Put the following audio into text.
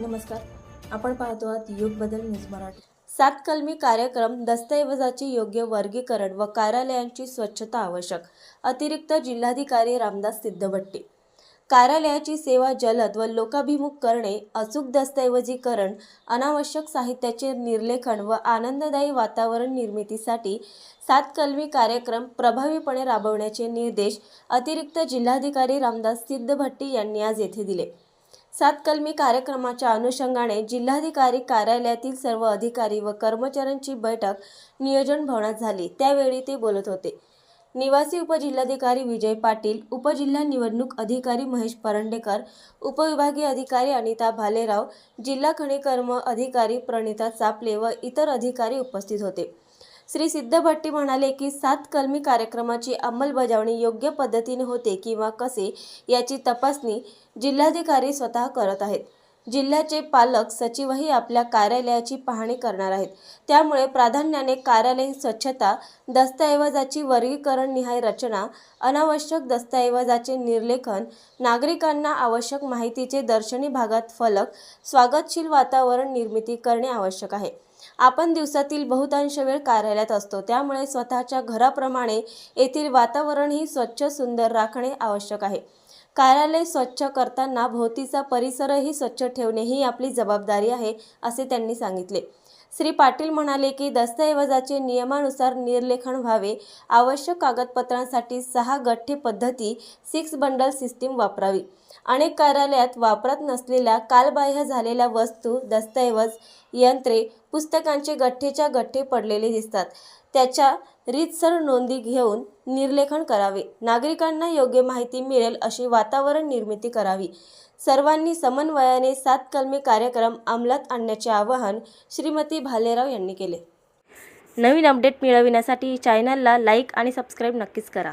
नमस्कार. आपण पाहतो आहात युग बदल न्यूज मराठी. सात कलमी कार्यक्रम दस्तऐवजाचे योग्य वर्गीकरण व कार्यालयांची स्वच्छता आवश्यक. अतिरिक्त जिल्हाधिकारी रामदास सिद्धभट्टी. कार्यालयाची सेवा जलद व लोकाभिमुख करणे अचूक दस्तऐवजीकरण अनावश्यक साहित्याचे निर्लेखन व आनंददायी वातावरण निर्मितीसाठी सात कलमी कार्यक्रम प्रभावीपणे राबवण्याचे निर्देश अतिरिक्त जिल्हाधिकारी रामदास सिद्धभट्टी यांनी आज येथे दिले. सात कलमी कार्यक्रमाच्या अनुषंगाने जिल्हाधिकारी कार्यालयातील सर्व अधिकारी व कर्मचाऱ्यांची बैठक नियोजन भवनात झाली. त्यावेळी ते बोलत होते. निवासी उपजिल्हाधिकारी विजय पाटील उपजिल्हा निवडणूक अधिकारी महेश परंडेकर उपविभागीय अधिकारी अनिता भालेराव जिल्हा खनिकर्म अधिकारी प्रणिता चापले व इतर अधिकारी उपस्थित होते. श्री सिद्धभट्टी म्हणाले की सात कलमी कार्यक्रमाची अंमलबजावणी योग्य पद्धतीने होते किंवा कसे याची तपासणी जिल्हाधिकारी स्वतः करत आहेत. जिल्ह्याचे पालक सचिवही आपल्या कार्यालयाची पाहणी करणार आहेत. त्यामुळे प्राधान्याने कार्यालयीन स्वच्छता दस्तऐवजाची वर्गीकरण निहाय रचना अनावश्यक दस्तऐवजाचे निर्लेखन नागरिकांना आवश्यक माहितीचे दर्शनी भागात फलक स्वागतशील वातावरण निर्मिती करणे आवश्यक आहे. आपण दिवसातील बहुतांश वेळ कार्यालयात असतो. त्यामुळे स्वतःच्या घराप्रमाणे येथील वातावरणही स्वच्छ सुंदर राखणे आवश्यक आहे. कार्यालय स्वच्छ करताना भोवतीचा परिसरही स्वच्छ ठेवणे ही आपली जबाबदारी आहे असे त्यांनी सांगितले. श्री पाटील म्हणाले की दस्तऐवजाचे नियमानुसार निर्लेखन व्हावे. आवश्यक कागदपत्रांसाठी सहा गठ्ठे पद्धती सिक्स बंडल सिस्टीम वापरावी. अनेक कार्यालयात वापरत नसलेल्या कालबाह्य झालेल्या वस्तू दस्तऐवज यंत्रे पुस्तकांचे गठ्ठेच्या गठ्ठे पडलेले दिसतात. त्याच्या रीतसर नोंदी घेऊन निर्लेखन करावे. नागरिकांना योग्य माहिती मिळेल अशी वातावरण निर्मिती करावी. सर्वांनी समन्वयाने सात कलमी कार्यक्रम अंमलात आणण्याचे आवाहन श्रीमती भालेराव यांनी केले. नवीन अपडेट मिळविण्यासाठी चॅनलला लाईक आणि सबस्क्राईब नक्कीच करा.